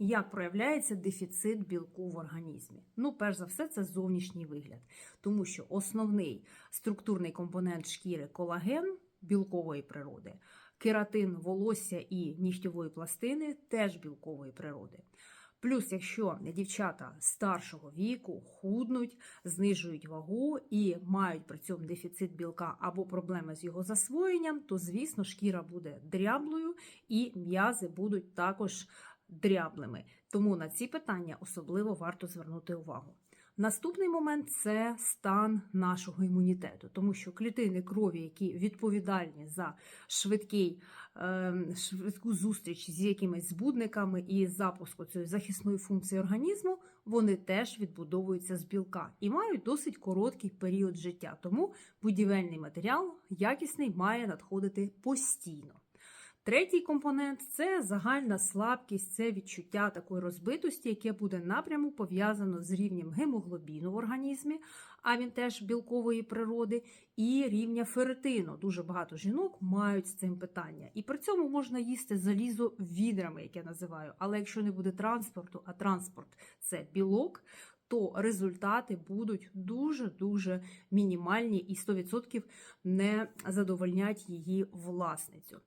Як проявляється дефіцит білку в організмі? Ну, перш за все, це зовнішній вигляд, тому що основний структурний компонент шкіри колаген білкової природи, кератин волосся і нігтєвої пластини теж білкової природи. Плюс, якщо дівчата старшого віку худнуть, знижують вагу і мають при цьому дефіцит білка або проблеми з його засвоєнням, то звісно шкіра буде дряблою і м'язи будуть також дряблими. Тому на ці питання особливо варто звернути увагу. Наступний момент це стан нашого імунітету, тому що клітини крові, які відповідальні за швидкий, е, швидку зустріч з якимись збудниками і запуску цієї захисної функції організму, вони теж відбудовуються з білка і мають досить короткий період життя. Тому будівельний матеріал якісний має надходити постійно. Третій компонент це загальна слабкість, це відчуття такої розбитості, яке буде напряму пов'язано з рівнем гемоглобіну в організмі, а він теж білкової природи, і рівня ферритину. Дуже багато жінок мають з цим питання. І при цьому можна їсти залізо відрами, як я називаю. Але якщо не буде транспорту, а транспорт це білок. То результати будуть дуже-дуже мінімальні і 100% не задовольнять її власницю.